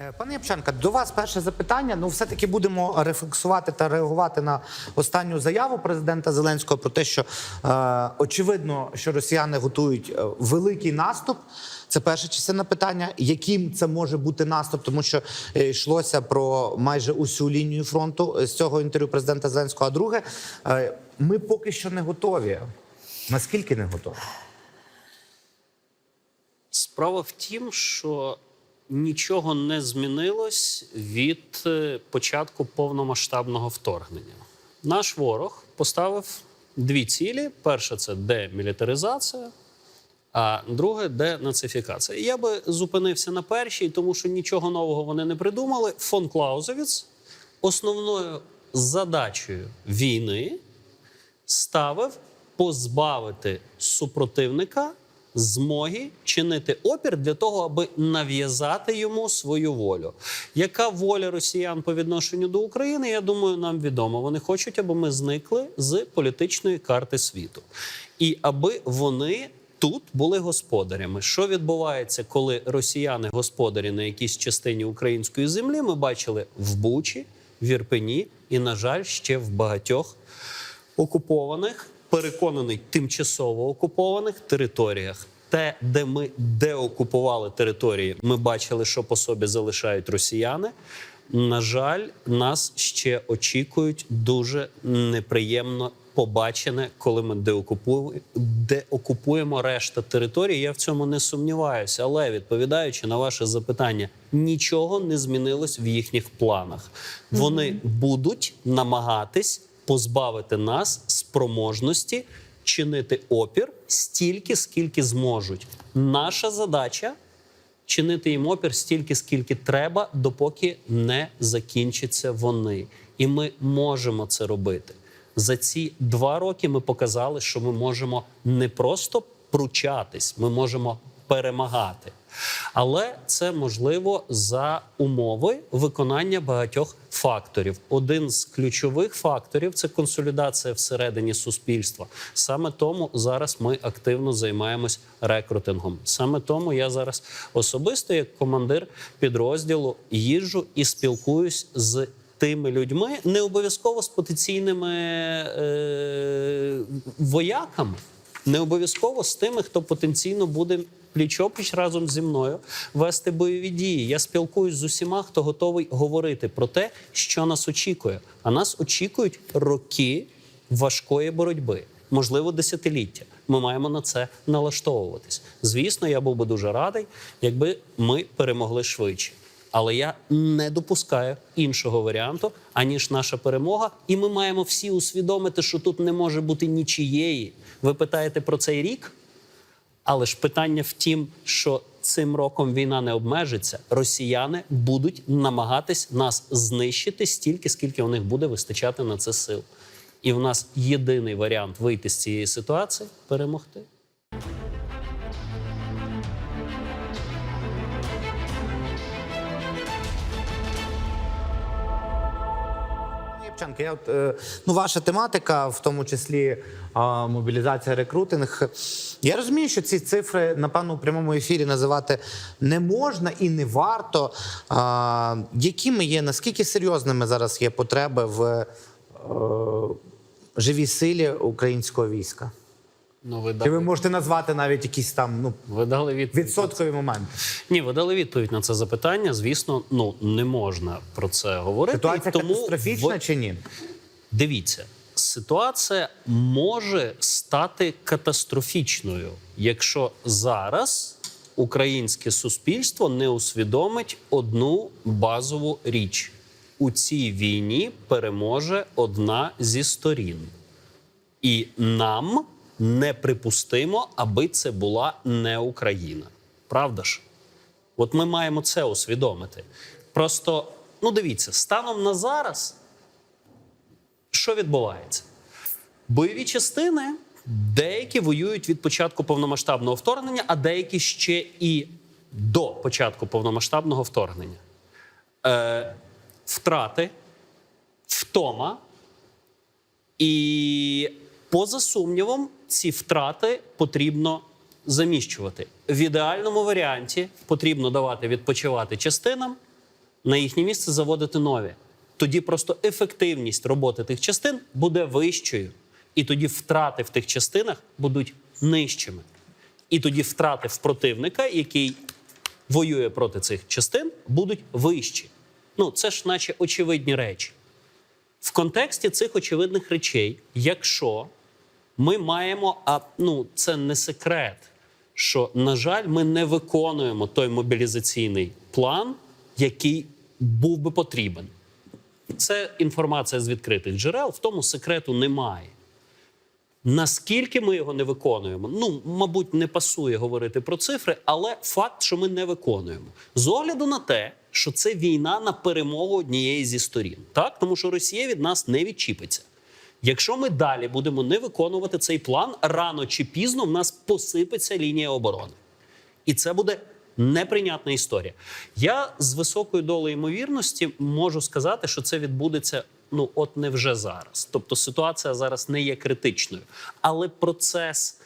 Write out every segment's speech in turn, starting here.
Е, Пане Япченка, до вас перше запитання. Ну, все-таки будемо рефлексувати та реагувати на останню заяву президента Зеленського про те, що е, очевидно, що росіяни готують е, великий наступ. Це перша частина питання. Яким це може бути наступ, тому що е, йшлося про майже усю лінію фронту з цього інтерв'ю президента Зеленського. А друге, е, ми поки що не готові. Наскільки не готові? Справа в тім, що нічого не змінилось від е, початку повномасштабного вторгнення. Наш ворог поставив дві цілі: перша це демілітаризація, а друге денацифікація. Я би зупинився на першій, тому що нічого нового вони не придумали. Фон Клаузевіц основною задачею війни ставив позбавити супротивника змоги чинити опір для того, аби нав'язати йому свою волю. Яка воля росіян по відношенню до України? Я думаю, нам відомо. Вони хочуть, аби ми зникли з політичної карти світу, і аби вони. Тут були господарями. Що відбувається, коли росіяни господарі на якійсь частині української землі? Ми бачили в Бучі, в Ірпені і, на жаль, ще в багатьох окупованих, переконаний тимчасово окупованих територіях. Те, де ми деокупували території, ми бачили, що по собі залишають росіяни. На жаль, нас ще очікують дуже неприємно побачене, коли ми деокупуємо, решта території. Я в цьому не сумніваюся. Але відповідаючи на ваше запитання, нічого не змінилось в їхніх планах. Вони будуть намагатись позбавити нас спроможності чинити опір стільки, скільки зможуть. Наша задача чинити їм опір стільки, скільки треба, допоки не закінчаться вони. І ми можемо це робити. За ці два роки ми показали, що ми можемо не просто пручатись, ми можемо перемагати. Але це можливо за умови виконання багатьох факторів. Один з ключових факторів це консолідація всередині суспільства. Саме тому зараз ми активно займаємось рекрутингом. Саме тому я зараз особисто, як командир підрозділу, їжджу і спілкуюсь з. Тими людьми не обов'язково з потенційними е, вояками, не обов'язково з тими, хто потенційно буде пліч-опліч разом зі мною вести бойові дії. Я спілкуюсь з усіма, хто готовий говорити про те, що нас очікує. А нас очікують роки важкої боротьби, можливо, десятиліття. Ми маємо на це налаштовуватись. Звісно, я був би дуже радий, якби ми перемогли швидше. Але я не допускаю іншого варіанту, аніж наша перемога. І ми маємо всі усвідомити, що тут не може бути нічієї. Ви питаєте про цей рік? Але ж питання в тім, що цим роком війна не обмежиться. Росіяни будуть намагатись нас знищити стільки, скільки у них буде вистачати на це сил. І в нас єдиний варіант вийти з цієї ситуації перемогти. Євченко, я от, е, ну, ваша тематика, в тому числі мобілізація, рекрутинг. Я розумію, що ці цифри, напевно, у прямому ефірі називати не можна і не варто. Якими є, наскільки серйозними зараз є потреби в е, живій силі українського війська? Ну, ви Чи ви можете назвати навіть якісь там ну, ви дали відповідь. відсоткові моменти? Ні, ви дали відповідь на це запитання. Звісно, ну не можна про це говорити. Ситуація тому катастрофічна ви- чи ні? Дивіться, ситуація може стати катастрофічною, якщо зараз українське суспільство не усвідомить одну базову річ: у цій війні переможе одна зі сторін, і нам неприпустимо, аби це була не Україна. Правда ж? От ми маємо це усвідомити. Просто, ну дивіться, станом на зараз що відбувається? Бойові частини деякі воюють від початку повномасштабного вторгнення, а деякі ще і до початку повномасштабного вторгнення. Е, втрати, втома. І поза сумнівом, ці втрати потрібно заміщувати. В ідеальному варіанті потрібно давати відпочивати частинам на їхнє місце заводити нові. Тоді просто ефективність роботи тих частин буде вищою, і тоді втрати в тих частинах будуть нижчими. І тоді втрати в противника, який воює проти цих частин, будуть вищі. Ну, це ж наче очевидні речі. В контексті цих очевидних речей, якщо ми маємо, а ну це не секрет, що, на жаль, ми не виконуємо той мобілізаційний план, який був би потрібен. Це інформація з відкритих джерел, в тому секрету немає. Наскільки ми його не виконуємо? Ну, мабуть, не пасує говорити про цифри, але факт, що ми не виконуємо. З огляду на те, що це війна на перемогу однієї зі сторін, так тому що Росія від нас не відчіпиться. Якщо ми далі будемо не виконувати цей план, рано чи пізно в нас посипеться лінія оборони. І це буде неприйнятна історія. Я з високою долею ймовірності можу сказати, що це відбудеться ну от не вже зараз. Тобто ситуація зараз не є критичною, але процес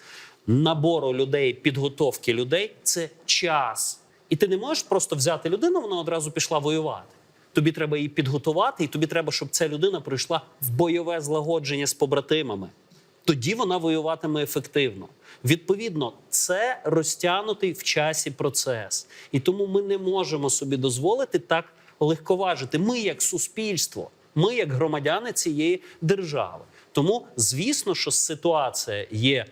набору людей, підготовки людей це час. І ти не можеш просто взяти людину, вона одразу пішла воювати. Тобі треба її підготувати, і тобі треба, щоб ця людина пройшла в бойове злагодження з побратимами. Тоді вона воюватиме ефективно. Відповідно, це розтягнутий в часі процес, і тому ми не можемо собі дозволити так легковажити. Ми, як суспільство, ми, як громадяни цієї держави. Тому, звісно, що ситуація є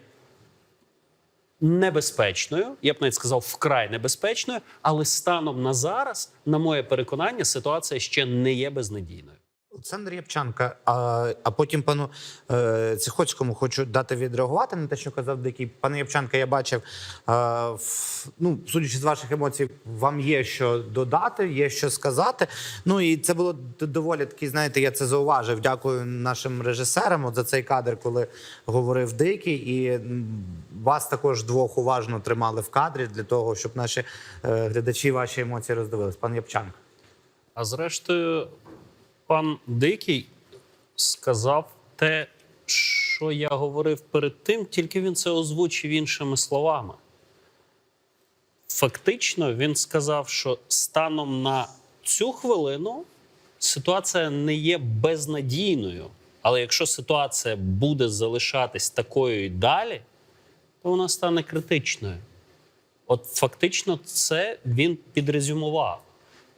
небезпечною, я б навіть сказав, вкрай небезпечною, але станом на зараз, на моє переконання, ситуація ще не є безнадійною. Олександр Ябчанка, а, а потім пану е, Цихоцькому хочу дати відреагувати на те, що казав Дикий. Пане Ябчанка, я бачив, е, в, ну, судячи з ваших емоцій, вам є що додати, є що сказати. Ну і це було доволі такий, знаєте, я це зауважив. Дякую нашим режисерам от за цей кадр, коли говорив Дикий. І вас також двох уважно тримали в кадрі для того, щоб наші е, глядачі ваші емоції роздивились. Пан Ябчанка. А зрештою, пан Дикий сказав те, що я говорив перед тим, тільки він це озвучив іншими словами. Фактично, він сказав, що станом на цю хвилину ситуація не є безнадійною. Але якщо ситуація буде залишатись такою і далі, то вона стане критичною. От фактично, це він підрезюмував.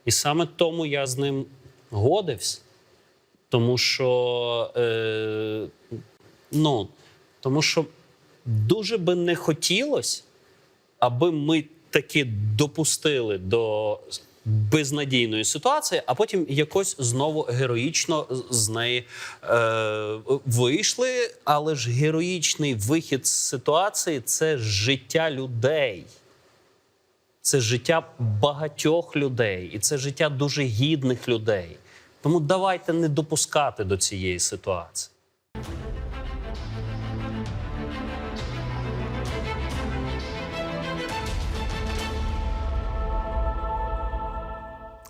І саме тому я з ним годився. Тому що, е, ну, тому що дуже би не хотілося, аби ми таки допустили до безнадійної ситуації, а потім якось знову героїчно з- неї е, вийшли. Але ж героїчний вихід з ситуації це життя людей. Це життя багатьох людей, і це життя дуже гідних людей. Тому давайте не допускати до цієї ситуації.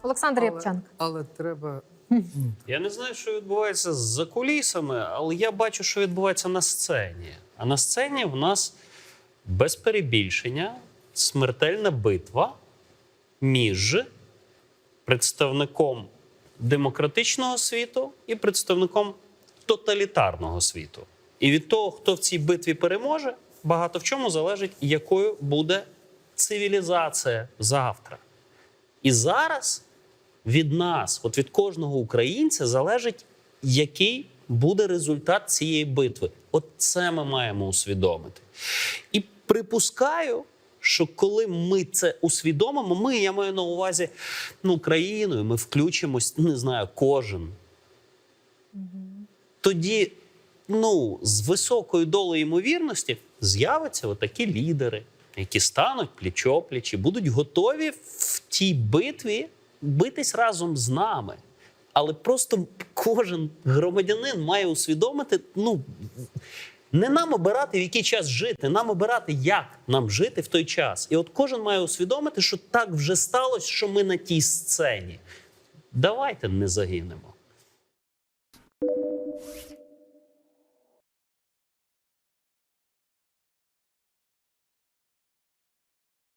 Олександр Ябчанка. Але треба Я не знаю, що відбувається за кулісами, але я бачу, що відбувається на сцені. А на сцені в нас без перебільшення смертельна битва між представником демократичного світу і представником тоталітарного світу. І від того, хто в цій битві переможе, багато в чому залежить, якою буде цивілізація завтра. І зараз від нас, от від кожного українця, залежить, який буде результат цієї битви. От це ми маємо усвідомити. І припускаю, що коли ми це усвідомимо, ми, я маю на увазі ну, країною, ми включимось, не знаю, кожен. Тоді, ну, з високою долею ймовірності з'являться отакі лідери, які стануть пліч-опліч і будуть готові в тій битві битись разом з нами. Але просто кожен громадянин має усвідомити, ну не нам обирати, в який час жити, нам обирати, як нам жити в той час. І от кожен має усвідомити, що так вже сталося, що ми на тій сцені. Давайте не загинемо.